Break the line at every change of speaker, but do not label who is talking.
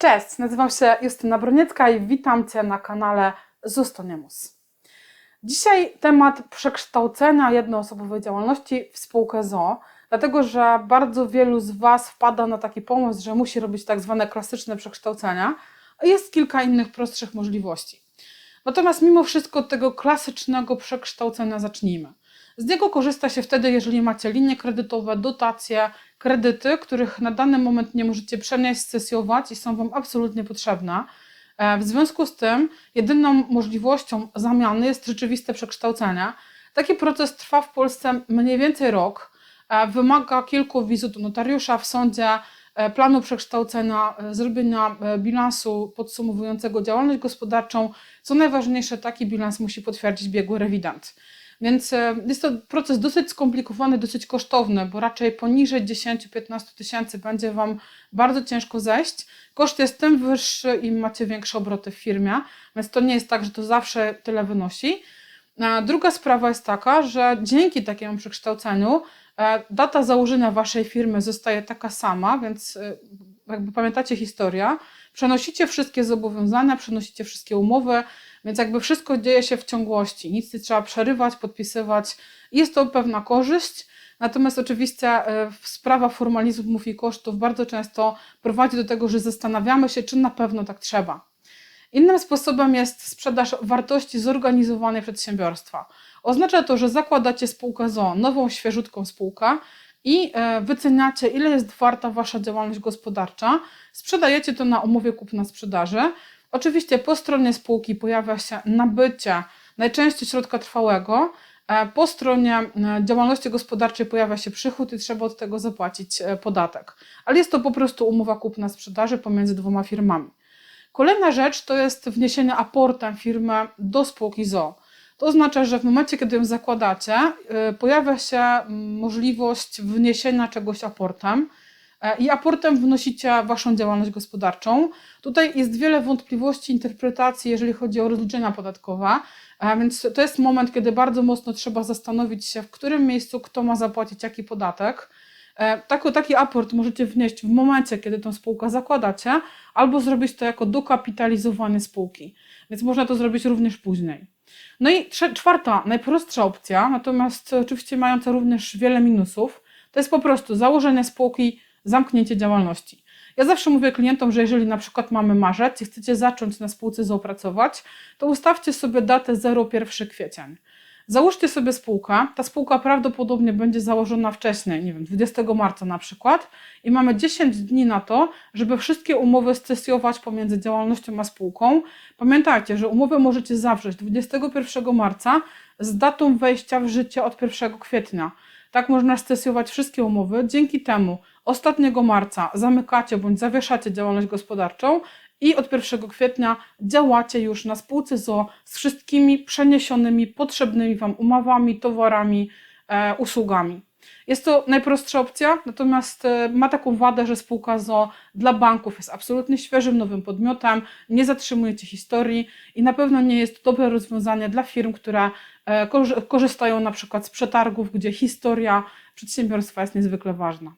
Cześć, nazywam się Justyna Broniecka i witam Cię na kanale Zustoniemus. Dzisiaj temat przekształcenia jednoosobowej działalności w spółkę ZO, dlatego że bardzo wielu z Was wpada na taki pomysł, że musi robić tak zwane klasyczne przekształcenia, a jest kilka innych prostszych możliwości. Natomiast mimo wszystko od tego klasycznego przekształcenia zacznijmy. Z niego korzysta się wtedy, jeżeli macie linie kredytowe, dotacje, kredyty, których na dany moment nie możecie przenieść, sesjować i są Wam absolutnie potrzebne. E, W związku z tym, jedyną możliwością zamiany jest rzeczywiste przekształcenie. Taki proces trwa w Polsce mniej więcej rok. E, Wymaga kilku wizyt notariusza w sądzie, e, planu przekształcenia, zrobienia bilansu podsumowującego działalność gospodarczą. Co najważniejsze, taki bilans musi potwierdzić biegły rewident. Więc e, jest to proces dosyć skomplikowany, dosyć kosztowny, bo raczej poniżej 10-15 tysięcy będzie Wam bardzo ciężko zejść. Koszt jest tym wyższy, im macie większe obroty w firmie, więc to nie jest tak, że to zawsze tyle wynosi. A Druga sprawa jest taka, że dzięki takiemu przekształceniu e, data założenia Waszej firmy zostaje taka sama, więc e, jakby pamiętacie historię, przenosicie wszystkie zobowiązania, przenosicie wszystkie umowy, więc jakby wszystko dzieje się w ciągłości, nic nie trzeba przerywać, podpisywać. Jest to pewna korzyść, natomiast oczywiście e, sprawa formalizmów i kosztów bardzo często prowadzi do tego, że zastanawiamy się, czy na pewno tak trzeba. Innym sposobem jest sprzedaż wartości zorganizowanej przedsiębiorstwa. Oznacza to, że zakładacie spółkę ZO, nową, świeżutką spółkę i e, wyceniacie, ile jest warta wasza działalność gospodarcza. Sprzedajecie to na umowie kupna-sprzedaży. Oczywiście po stronie spółki pojawia się nabycie najczęściej środka trwałego. E, Po stronie e, działalności gospodarczej pojawia się przychód i trzeba od tego zapłacić e, podatek. Ale jest to po prostu umowa kupna-sprzedaży pomiędzy dwoma firmami. Kolejna rzecz to jest wniesienie aportem firmy do spółki ZO. To oznacza, że w momencie, kiedy ją zakładacie, y, pojawia się mm, możliwość wniesienia czegoś aportem e, i aportem wnosicie waszą działalność gospodarczą. Tutaj jest wiele wątpliwości, interpretacji, jeżeli chodzi o rozliczenia podatkowe, e, więc to jest moment, kiedy bardzo mocno trzeba zastanowić się, w którym miejscu kto ma zapłacić jaki podatek. E, Taki, taki aport możecie wnieść w momencie, kiedy tą spółkę zakładacie, albo zrobić to jako dokapitalizowanie spółki. Więc można to zrobić również później. No i czwarta, najprostsza opcja, natomiast oczywiście mająca również wiele minusów, to jest po prostu założenie spółki, zamknięcie działalności. Ja zawsze mówię klientom, że jeżeli na przykład mamy marzec i chcecie zacząć na spółce zaopracować, to ustawcie sobie datę 01 kwiecień. Załóżcie sobie spółkę. Ta spółka prawdopodobnie będzie założona wcześniej, nie wiem, 20 marca na przykład, i mamy 10 dni na to, żeby wszystkie umowy scesjować pomiędzy działalnością a spółką. Pamiętajcie, że umowę możecie zawrzeć 21 marca z datą wejścia w życie od 1 kwietnia. Tak można scesjować wszystkie umowy. Dzięki temu ostatniego marca zamykacie bądź zawieszacie działalność gospodarczą i od 1 kwietnia działacie już na spółce ZO z wszystkimi przeniesionymi, potrzebnymi Wam umowami, towarami, e, usługami. Jest to najprostsza opcja, natomiast e, ma taką wadę, że spółka ZO dla banków jest absolutnie świeżym, nowym podmiotem, nie zatrzymujecie historii i na pewno nie jest to dobre rozwiązanie dla firm, które e, korzy- korzystają na przykład z przetargów, gdzie historia przedsiębiorstwa jest niezwykle ważna.